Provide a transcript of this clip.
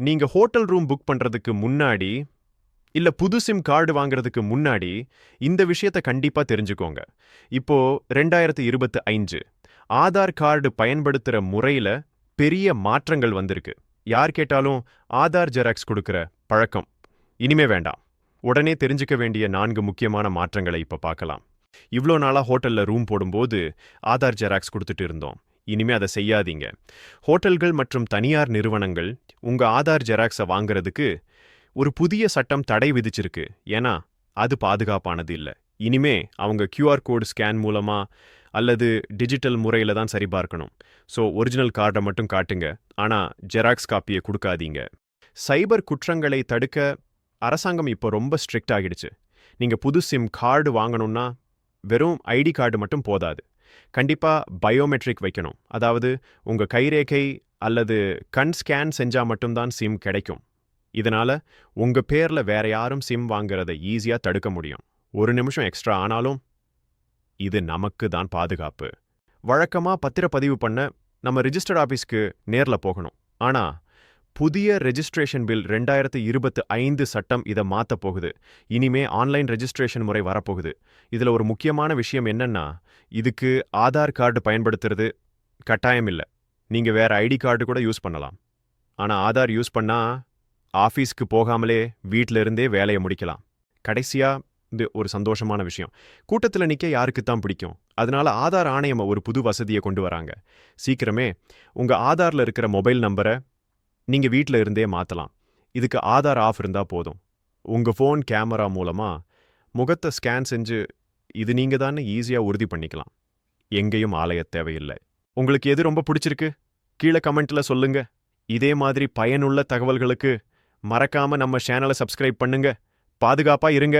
நீங்க hotel room book பண்றதுக்கு முன்னாடி இல்ல புது சிம் கார்டு வாங்குறதுக்கு முன்னாடி இந்த விஷயத்தை கண்டிப்பா தெரிஞ்சுக்கோங்க. இப்போ ரெண்டாயிரத்து இருபத்து ஐந்து ஆதார் கார்டு பயன்படுத்துற முறையில பெரிய மாற்றங்கள் வந்திருக்கு. யார் கேட்டாலும் ஆதார் ஜெராக்ஸ் கொடுக்குற பழக்கம். இனிமே வேண்டாம். உடனே தெரிஞ்சுக்க வேண்டிய நான்கு முக்கியமான மாற்றங்களை இப்ப பார்க்கலாம். இவ்ளோ நாளா ஹோட்டல்ல ரூம் போடும்போது ஆதார் ஜெராக்ஸ் கொடுத்துட்டு இருந்தோம். இனிமே அதை செய்யாதீங்க. ஹோட்டல்கள் மற்றும் தனியார் நிறுவனங்கள் உங்க ஆதார் ஜெராக்ஸை வாங்குறதுக்கு ஒரு புதிய சட்டம் தடை விதிச்சிருக்கு. ஏன்னா அது பாதுகாப்பானது இல்லை. இனிமே அவங்க கியூஆர் கோடு ஸ்கேன் மூலமா அல்லது டிஜிட்டல் முறையில தான் சரிபார்க்கணும் ஸோ ஒரிஜினல் கார்டை மட்டும் காட்டுங்க. ஆனா ஜெராக்ஸ் காப்பியை கொடுக்காதீங்க. சைபர் குற்றங்களை தடுக்க அரசாங்கம் இப்போ ரொம்ப ஸ்ட்ரிக்ட் ஆகிடுச்சு. நீங்க புது சிம் கார்டு வாங்கணும்னா வெறும் ஐடி கார்டு மட்டும் போதாது. கண்டிப்பா பயோமெட்ரிக் வைக்கணும். அதாவது உங்க கைரேகை அல்லது கண் ஸ்கேன் செஞ்சா மட்டும்தான் சிம் கிடைக்கும். இதனால உங்க பேர்ல வேற யாரும் சிம் வாங்குறதை ஈஸியா தடுக்க முடியும். ஒரு நிமிஷம் எக்ஸ்ட்ரா ஆனாலும் இது நமக்கு தான் பாதுகாப்பு. வழக்கமா பத்திரப்பதிவு பண்ண நம்ம ரிஜிஸ்டர்ட் ஆபீஸ்க்கு நேர்ல போகணும். ஆனா புதிய ரெஜிஸ்ட்ரேஷன் பில் ரெண்டாயிரத்து இருபத்து ஐந்து சட்டம் இதை மாற்ற போகுது. இனிமே ஆன்லைன் ரெஜிஸ்ட்ரேஷன் முறை வரப்போகுது. இதில் ஒரு முக்கியமான விஷயம் என்னன்னா இதுக்கு ஆதார் கார்டு பயன்படுத்துறது கட்டாயம் இல்லை. நீங்க வேற ஐடி கார்டு கூட யூஸ் பண்ணலாம். ஆனா ஆதார் யூஸ் பண்ணா ஆஃபீஸ்க்கு போகாமலே வீட்டில இருந்தே வேலையை முடிக்கலாம். கடைசியா இது ஒரு சந்தோஷமான விஷயம். கூட்டத்தில் நிற்க யாருக்கு தான் பிடிக்கும்? அதனால ஆதார் ஆணையம் ஒரு புது வசதியை கொண்டு வராங்க. சீக்கிரமே உங்கள் ஆதார்ல இருக்கிற மொபைல் நம்பரை நீங்க வீட்டில் இருந்தே மாத்தலாம். இதுக்கு ஆதார் ஆஃப் இருந்தா போதும். உங்க ஃபோன் கேமரா மூலமா முகத்தை ஸ்கேன் செஞ்சு இது நீங்க தான் ஈஸியா உறுதி பண்ணிக்கலாம். எங்கேயும் ஆலய தேவையில்லை. உங்களுக்கு எது ரொம்ப பிடிச்சிருக்கு? கீழே கமெண்ட்ல சொல்லுங்க. இதே மாதிரி பயனுள்ள தகவல்களுக்கு மறக்காம நம்ம சேனலை சப்ஸ்கிரைப் பண்ணுங்க. பாதுகாப்பா இருங்க.